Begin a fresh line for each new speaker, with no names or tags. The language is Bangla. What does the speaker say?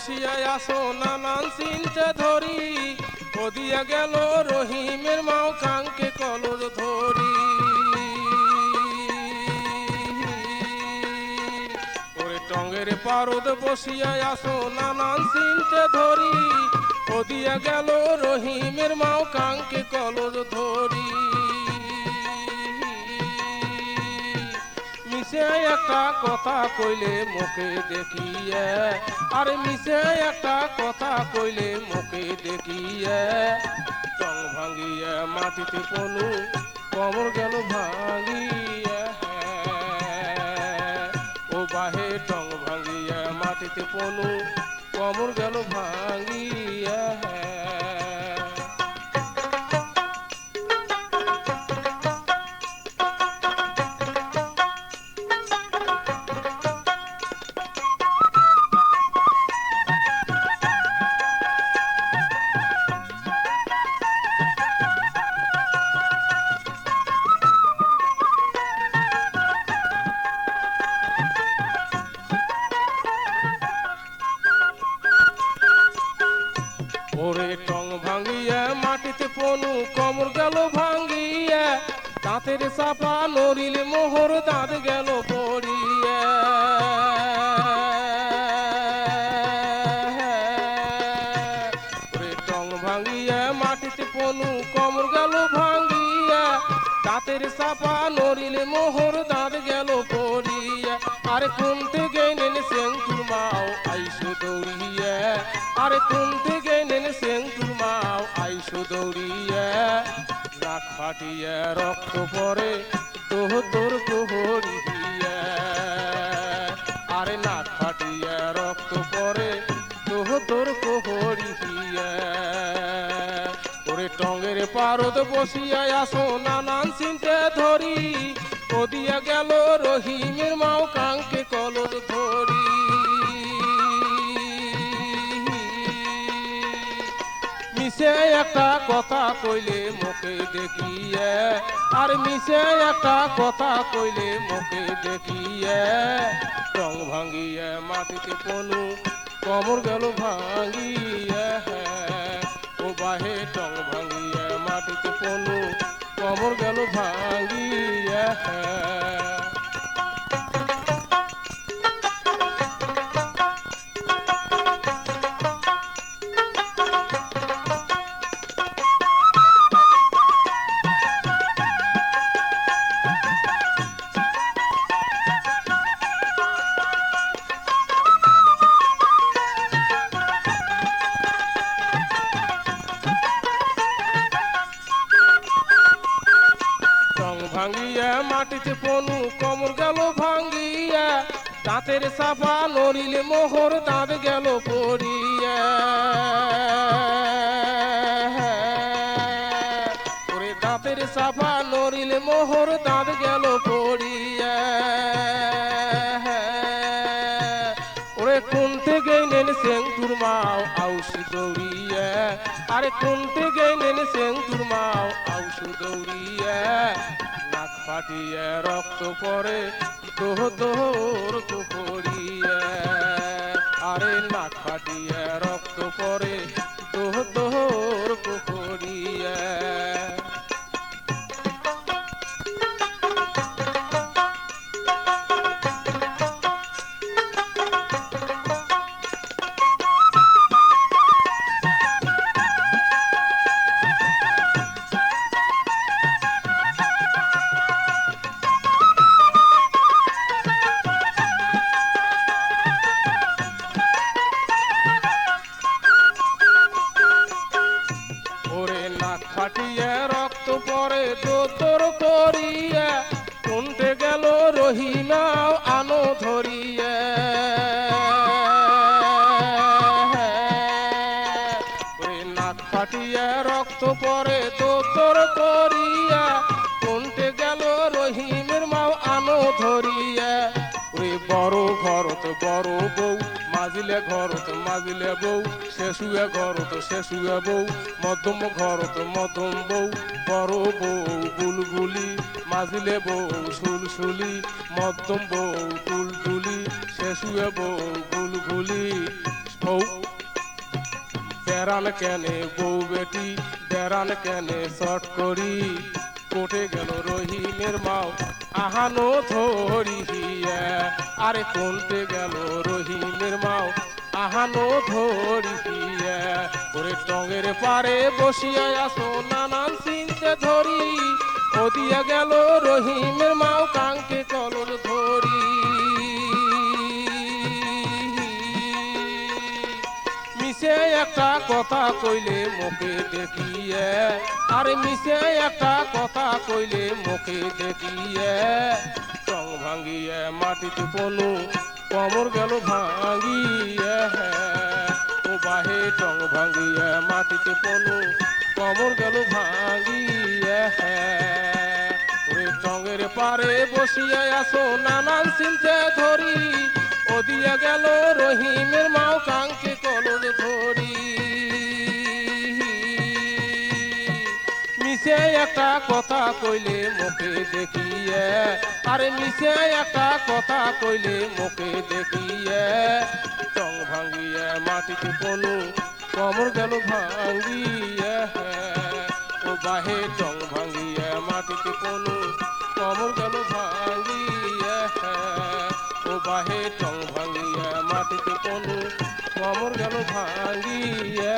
পারদ বসিয়া আসো নানান চিনতে ধরি। ওদিয়া গেল রহিমের মাও কাঙ্কে কলর ধরি। টঙ্গের পারদ বসিয়া আসো নানান চিনতে ধরি। ওদিয়া গেল রহিমের মাও কাঙ্কে কলর ধরি। মিশে একটা কথা কইলে মুখে দেখিয়ে। আর মিশে একটা কথা কইলে মুখে দেখিয়ে। টং ভাঙিয়ে মাটিতে পনু কমর গেল ভাঙিয়ে। ও বাহে টং ভাঙিয়ে মাটিতে পনু কমর গেল ভাঙিয়ে। ওরে টং ভাঙিয়া মাটিতে পনু কমর গেল ভাঙিয়া। দাঁতের চাপা নড়িল মোহর, দাঁত গেল পড়িয়া। ওরে টং ভাঙিয়া মাটিতে পনু কমর গেল ভাঙিয়া। দাঁতের চাপা নড়িল মোহর, দাঁত গেল পড়িয়া। আরে কুমতে গেলেন সেন্তুর মাও আইসো দৌড়িয়া। আরে গেলেন ফাটিয়া রক্ত পরে তোহ তোর কোহরিয়া আরে নাক ফাটিয়া রক্ত পরে তোহ তোর কোহরিয়া ওরে টঙ্গের পারদ বসিয়া আসো, নানান চিনতে ধরি। ওদিয়া গেল একটা কথা কইলে মুখে দেখিয়ে, আর মিশে একটা কথা কইলে মুখে দেখিয়ে। রং ভাঙিয়ে মাটিতে পনু, কমর গেল ভাঙিয়ে। ও বাহে টং ভাঙিয়ে মাটিতে পনু, কমর গেল ভাঙিয়ে। টং ভাঙ্গিয়া মাটিতে পনু কমর গেল ভাঙ্গিয়া, দাঁতের সাফা নড়িলে মোহর দাঁত গেল পড়িয়া। ওরে দাঁতের সাফা নড়িলে মোহর দাঁত গেল পড়িয়া। ওরে কুনতে গেলেন সেঙ্গুর মাও আউসি দৌড়িয়া? আরে কুনতে গেলেন সেঙ্গুর মাও আউসু দৌড়িয়া? ফাটিয়া রক্ত পরে তোহ তোর কুকুরিয়া আরে নাক ফাটিয়া রক্ত পরে তোহ তোর কুকুরিয়া রহিমাও আনো ধরিয়া। নাক ফাটিয়ে রক্ত পরে তোর করিয়া কোনটে গেল রহিমের মাও আনো ধরিয়া। ওই বড় ঘরত বড় বউ মাজিলে ঘরত মাজিলে বউ। শেষুয়ে ঘরত শেষুয়ে বউ। মধ্যম ঘরত মধ্যম বউ। বড় বউ, বুলবুলি। মাজিলে বউ, সুলসুলি। মধ্যম বউ, টুলটুলি। শেষুয়ে বউ, বুলবুলি। ও বেড়ান কেনে বউ বেটি। বেড়ান কেনে শট করি। কোটে গেল রহিমের মাও। আহানো ধরিয়া আরে কোনটে গেল রহিমের মাও। আহানো ধরিয়া ওরে টঙের পারে বসিয়া আসো নানান চিনতে ধরি। ওদিয়া গেল রহিমের মাও, কাঙ্কে কলর ধরি। মিশে একটা কথা কইলে মুখে দেখিয়ে। আরে মিশে একটা কথা কইলে মুখে দেখিয়ে। টং ভাঙ্গিয়ে মাটিতে পনু কমর গেল ভাঙ্গিয়ে। ও বাহে টং ভাঙ্গিয়ে মাটিতে পনু কমর গেল ভাঙ্গিয়ে। ওরে টঙ্গের পারে বসিয়া আসো, নানান চিনতে ধরি। ওদিয়া গেল রহিমের কথা কইলে মুখে দেখিয়ে, আরে মিশে একটা কথা কইলে মুখে দেখিয়ে টং ভাঙ্গিয়ে মাটিতে পনু কমর গেল ভাঙ্গিয়ে ও বাহে টং ভাঙ্গিয়ে মাটিতে পনু কমর গেল ভাঙ্গিয়ে ও বাহে টং ভাঙ্গিয়ে মাটিতে পনু কমর গেল ভাঙ্গিয়ে